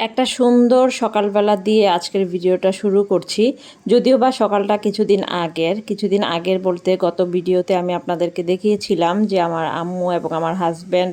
একটা সুন্দর সকালবেলা দিয়ে আজকের ভিডিওটা শুরু করছি। যদিও বা সকালটা কিছুদিন আগের কিছুদিন আগের বলতে গত ভিডিওতে আমি আপনাদেরকে দেখিয়েছিলাম যে আমার আম্মু এবং আমার হাজব্যান্ড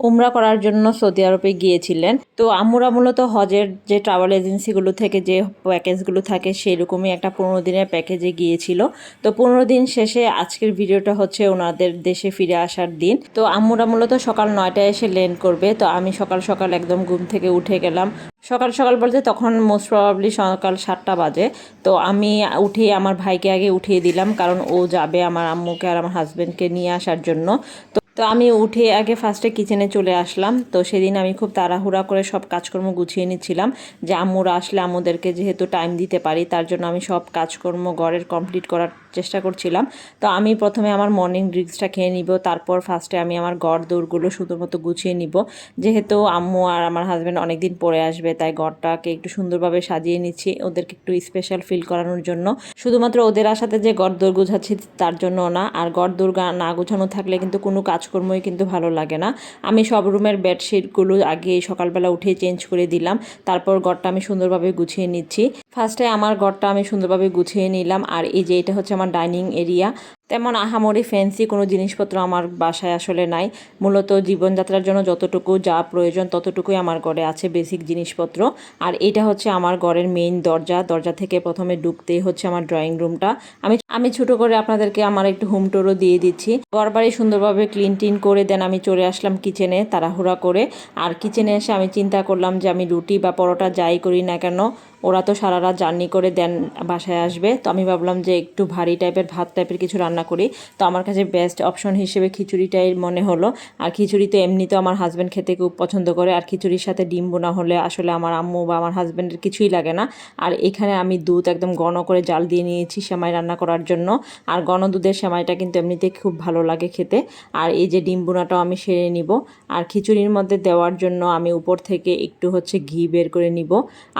উমরা করার জন্য সৌদি আরবে গিয়েছিলেন। তো আম্মুরা মূলত হজের যে ট্রাভেল এজেন্সিগুলো থেকে যে প্যাকেজগুলো থাকে সেরকমই একটা পনেরো দিনের প্যাকেজে গিয়েছিল। তো পনেরো দিন শেষে আজকের ভিডিওটা হচ্ছে ওনাদের দেশে ফিরে আসার দিন। তো আম্মুরা মূলত সকাল নয়টায় এসে ল্যান্ড করবে। তো আমি সকাল সকাল একদম ঘুম থেকে উঠে গেলাম। সকাল সকাল বলতে তখন মোস্ট প্রবাবলি সকাল সাতটা বাজে। তো আমি উঠে আমার ভাইকে আগে উঠিয়ে দিলাম, কারণ ও যাবে আমার আম্মুকে আর আমার হাজব্যান্ডকে নিয়ে আসার জন্য। তো তো আমি উঠে আগে ফার্স্টে কিচেনে চলে আসলাম। তো সেদিন আমি খুব তাড়াহুড়া করে সব কাজকর্ম গুছিয়ে নিচ্ছিলাম। যে আম্মুরা আসলে আম্মুদেরকে যেহেতু টাইম দিতে পারি, তার জন্য আমি সব কাজকর্ম ঘরের কমপ্লিট করার চেষ্টা করছিলাম। তো আমি প্রথমে আমার মর্নিং ড্রিঙ্কসটা খেয়ে নিব, তারপর ফার্স্টে আমি আমার ঘর দৌড়গুলো শুধুমতো গুছিয়ে নিব। যেহেতু আম্মু আর আমার হাজব্যান্ড অনেকদিন পরে আসবে, তাই গড়টাকে একটু সুন্দরভাবে সাজিয়ে নিচ্ছি ওদেরকে একটু স্পেশাল ফিল করানোর জন্য। শুধুমাত্র ওদের আসাতে যে গড় দৌড় গুছাচ্ছি তার জন্য না, আর গড় দৌড় না গুছানো থাকলে কিন্তু কোনো কাজকর্মই কিন্তু ভালো লাগে না। আমি সব রুমের বেডশিটগুলো আগে সকালবেলা উঠে চেঞ্জ করে দিলাম, তারপর গড়টা আমি সুন্দরভাবে গুছিয়ে নিচ্ছি। ফার্স্টে আমার গড়টা আমি সুন্দরভাবে গুছিয়ে নিলাম, আর এই যে এটা হচ্ছে আমার ডাইনিং এরিয়া তেমন আহামরি ফ্যান্সি কোনো জিনিসপত্র আমার বাসায় আসলে নাই। মূলত জীবনযাত্রার জন্য যতটুকু যা প্রয়োজন ততটুকুই আমার ঘরে আছে বেসিক জিনিসপত্র। আর এটা হচ্ছে আমার ঘরের মেইন দরজা। দরজা থেকে প্রথমে ঢুকতেই হচ্ছে আমার ড্রয়িং রুমটা আমি আমি ছোট করে আপনাদেরকে আমার একটু হোম টোরও দিয়ে দিচ্ছি। ঘর বাড়ি সুন্দরভাবে ক্লিন টিন করে দেন আমি চলে আসলাম কিচেনে তাড়াহুড়া করে। আর কিচেনে এসে আমি চিন্তা করলাম যে আমি রুটি বা পরোটা যাই করি না কেন, ওরা তো সারা রাত জার্নি করে দেন বাসায় আসবে। তো আমি ভাবলাম যে একটু ভারী টাইপের ভাত টাইপের কিছু রান্না করি। তো আমার কাছে বেস্ট অপশন হিসেবে খিচুড়িটাই মনে হলো। আর খিচুড়ি তো এমনিতেও আমার হাজব্যান্ড খেতে খুব পছন্দ করে। আর খিচুড়ির সাথে ডিম বোনা হলে আসলে আমার আম্মু বা আমার হাজব্যান্ডের কিছুই লাগে না। আর এখানে আমি দুধ একদম ঘন করে জাল দিয়ে নিয়েছি সেমাই রান্না করার জন্য। আর ঘন দুধের সেমাইটা কিন্তু এমনিতে খুব ভালো লাগে খেতে। আর এই যে ডিম বোনাটাও আমি সেরে নিব। আর খিচুড়ির মধ্যে দেওয়ার জন্য আমি উপর থেকে একটু হচ্ছে ঘি বের করে নিব।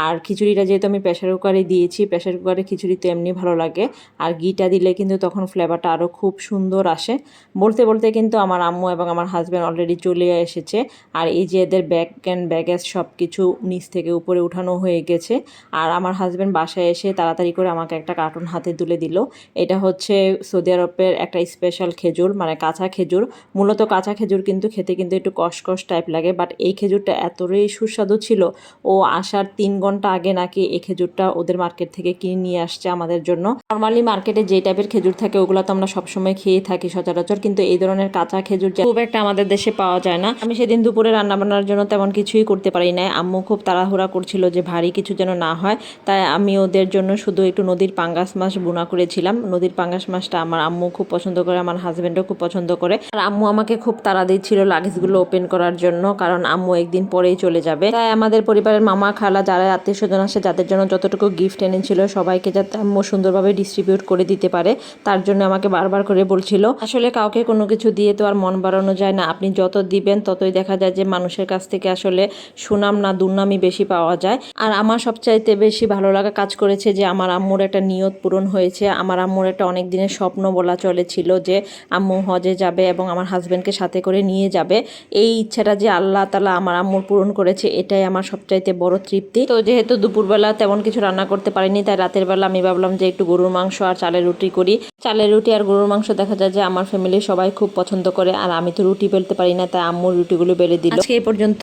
আর খিচুড়িটা যেহেতু আমি প্রেশার কুকারে দিয়েছি প্রেশার কুকারে খিচুড়ি তো এমনি ভালো লাগে। আর ঘিটা দিলে কিন্তু তখন ফ্লেভারটা আরও খুব সুন্দর আসে। বলতে বলতে কিন্তু আমার আম্মু এবং আমার হাজব্যান্ড অলরেডি চলে এসেছে। আর এই যে এদের ব্যাগ অ্যান্ড ব্যাগেজ সব কিছু নিচ থেকে উপরে উঠানো হয়ে গেছে। আর আমার হাজব্যান্ড বাসায় এসে তাড়াতাড়ি করে আমাকে একটা কার্টুন হাতে তুলে দিল। এটা হচ্ছে সৌদি আরবের একটা স্পেশাল খেজুর মানে কাঁচা খেজুর। মূলত কাঁচা খেজুর কিন্তু খেতে কিন্তু একটু কষকষ টাইপ লাগে বাট এই খেজুরটা এতটাই সুস্বাদু ছিল। ও আসার তিন ঘণ্টা আগে নাকি এই খেজুরটা ওদের মার্কেট থেকে কিনে নিয়ে আসছে আমাদের জন্য। নর্মালি মার্কেটে যে টাইপের খেজুর থাকে, ওগুলো তো আমরা সবসময় খেয়ে থাকি সচরাচর, কিন্তু এই ধরনের কাঁচা খেজুর খুব একটা আমাদের দেশে পাওয়া যায় না। আমি সেদিন দুপুরে রান্না বান্নার জন্য তেমন কিছুই করতে পারি না আম্মু খুব তাড়াহুড়া করছিল যে ভারী কিছু যেন না হয়, তাই আমি ওদের জন্য শুধু একটু নদীর পাঙ্গাস মাছ বোনা করেছিলাম। নদীর পাঙ্গাস মাছটা আমার আম্মু খুব পছন্দ করে, আমার হাজব্যান্ডও খুব পছন্দ করে। আর আম্মু আমাকে খুব তাড়া দিচ্ছিল লাগেজগুলো ওপেন করার জন্য, কারণ আম্মু একদিন পরেই চলে যাবে। তাই আমাদের পরিবারের মামা, খালা, যারা আত্মীয় স্বজন আসে যাদের জন্য যতটুকু গিফট এনেছিল, সবাইকে যাতে আম্মু সুন্দরভাবে ডিস্ট্রিবিউট করে দিতে পারে, তার জন্য আমাকে বারবার করে বলছিল, আসলে কাউকে কোনো কিছু দিয়ে তো আর মন বাড়ানো যায় না। আপনি যত দিবেন, ততই দেখা যায় যে মানুষের কাছ থেকে আসলে সুনাম না, দুর্নামই বেশি পাওয়া যায়। আর আমার সবচাইতে বেশি ভালো লাগা কাজ করেছে যে, আমার আম্মুর একটা নিয়ত পূরণ হয়েছে। আমার আম্মুর একটা অনেক দিনের স্বপ্ন বলা চলেছিল যে, আম্মু হজে যাবে এবং আমার হাজব্যান্ডকে সাথে করে নিয়ে যাবে। এই ইচ্ছাটা যে আল্লাহ তালা আমার আম্মুর পূরণ করেছে, এটাই আমার সবচাইতে বড় তৃপ্তি। তো যেহেতু দুপুরবেলা তেমন কিছু রান্না করতে পারিনি, তাই রাতের বেলা আমি ভাবলাম যে, একটু গরুর মাংস আর চালের রুটি করি। চালের রুটি আর গরুর মাংস দেখা যায় যে আমার ফ্যামিলি সবাই খুব পছন্দ করে, আর আমি তো রুটি বেলতে পারি না, তাই আম্মুর রুটিগুলো বেলে দিল। আজকে এই পর্যন্ত।